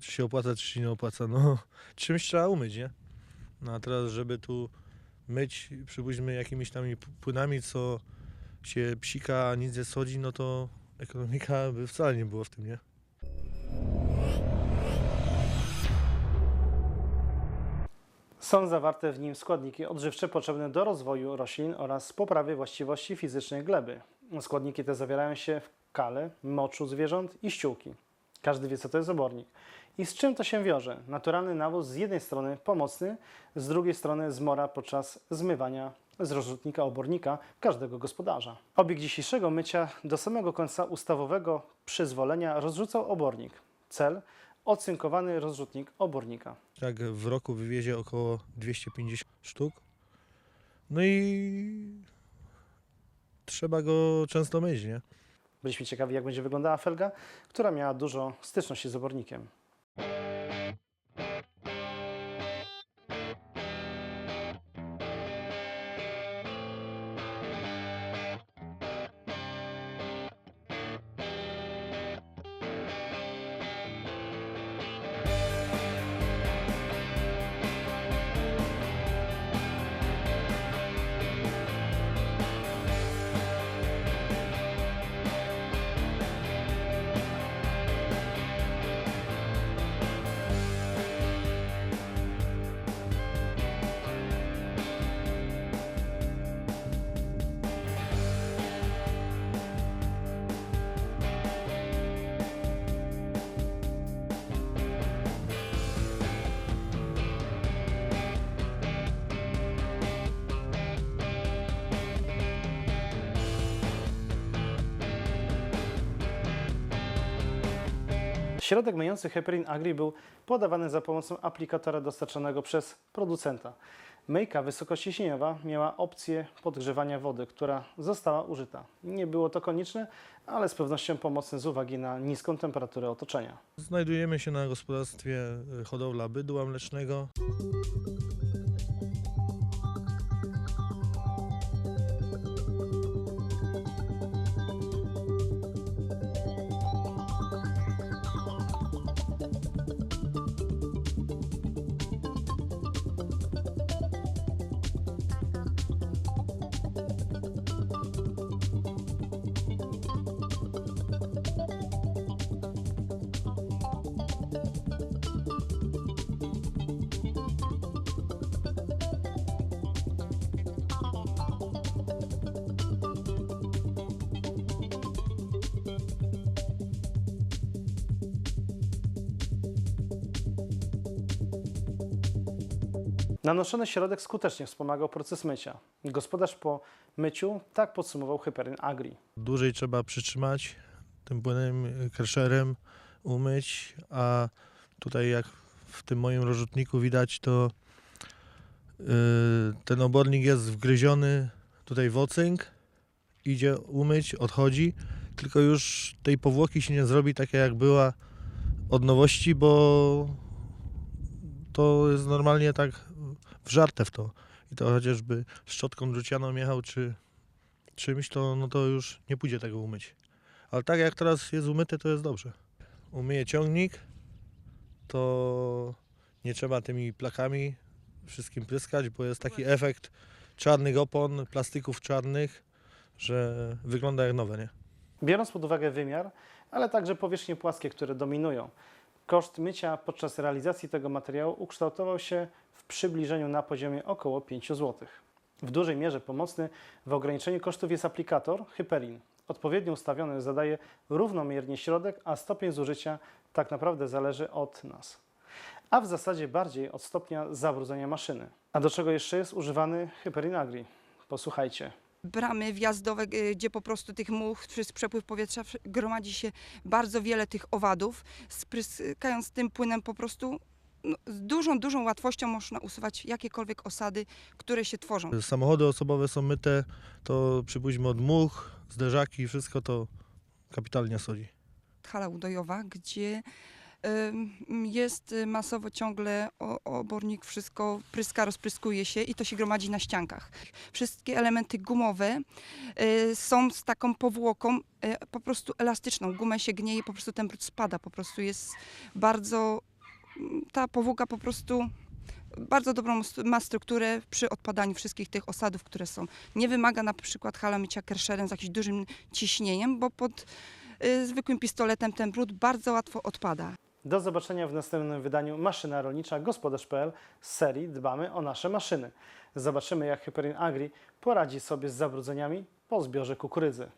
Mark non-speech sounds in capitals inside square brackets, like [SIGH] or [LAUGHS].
czy się opłaca, czy się nie opłaca. No, [LAUGHS] czymś trzeba umyć, nie? No a teraz, żeby tu myć, przypuśćmy, jakimiś tam płynami, co się psika, a nic nie schodzi, no to ekonomika by wcale nie było w tym, nie? Są zawarte w nim składniki odżywcze potrzebne do rozwoju roślin oraz poprawy właściwości fizycznej gleby. Składniki te zawierają się w kale, moczu zwierząt i ściółki. Każdy wie, co to jest obornik. I z czym to się wiąże? Naturalny nawóz z jednej strony pomocny, z drugiej strony zmora podczas zmywania z rozrzutnika obornika każdego gospodarza. Obieg dzisiejszego mycia do samego końca ustawowego przyzwolenia rozrzucał obornik. Cel ocynkowany rozrzutnik obornika. Tak w roku wywiezie około 250 sztuk. No i trzeba go często myć, nie? Byliśmy ciekawi, jak będzie wyglądała felga, która miała dużo styczności z obornikiem. Środek myjący Heparin Agri był podawany za pomocą aplikatora dostarczonego przez producenta. Myjka wysokościśnieniowa miała opcję podgrzewania wody, która została użyta. Nie było to konieczne, ale z pewnością pomocne z uwagi na niską temperaturę otoczenia. Znajdujemy się na gospodarstwie hodowla bydła mlecznego. Nanoszony środek skutecznie wspomagał proces mycia. Gospodarz po myciu tak podsumował Heparin Agri. Dłużej trzeba przytrzymać tym płynem, y, kerszerem, umyć, a tutaj jak w tym moim rozrzutniku widać, to y, ten obornik jest wgryziony tutaj w ocynk, idzie umyć, odchodzi, tylko już tej powłoki się nie zrobi taka jak była od nowości, bo to jest normalnie tak wżarte w to. I to chociażby szczotką drucianą jechał, czy czymś, to, no to już nie pójdzie tego umyć. Ale tak jak teraz jest umyte, to jest dobrze. Umyję ciągnik, to nie trzeba tymi plakami wszystkim pryskać, bo jest taki efekt czarnych opon, plastyków czarnych, że wygląda jak nowe, nie? Biorąc pod uwagę wymiar, ale także powierzchnie płaskie, które dominują, koszt mycia podczas realizacji tego materiału ukształtował się w przybliżeniu na poziomie około 5 zł. W dużej mierze pomocny w ograniczeniu kosztów jest aplikator Hyperin. Odpowiednio ustawiony zadaje równomiernie środek, a stopień zużycia tak naprawdę zależy od nas. A w zasadzie bardziej od stopnia zabrudzenia maszyny. A do czego jeszcze jest używany Hyperin Agri? Posłuchajcie. Bramy wjazdowe, gdzie po prostu tych much przez przepływ powietrza gromadzi się bardzo wiele tych owadów. Spryskając tym płynem po prostu no, z dużą, dużą łatwością można usuwać jakiekolwiek osady, które się tworzą. Samochody osobowe są myte, to przypuśćmy od much, zderzaki, wszystko to kapitalnie schodzi. Hala udojowa, gdzie jest y, masowo ciągle obornik, wszystko pryska, rozpryskuje się i to się gromadzi na ściankach. Wszystkie elementy gumowe y, są z taką powłoką y, po prostu elastyczną. Gumę się gnieje, po prostu ten brud spada, po prostu jest bardzo mm, ta powłoka po prostu bardzo dobrą ma strukturę przy odpadaniu wszystkich tych osadów, które są. Nie wymaga na przykład hala mycia kerszerem z jakimś dużym ciśnieniem, bo pod zwykłym pistoletem ten brud bardzo łatwo odpada. Do zobaczenia w następnym wydaniu Maszyna Rolnicza Gospodarz.pl z serii Dbamy o nasze maszyny. Zobaczymy, jak Hyperin Agri poradzi sobie z zabrudzeniami po zbiorze kukurydzy.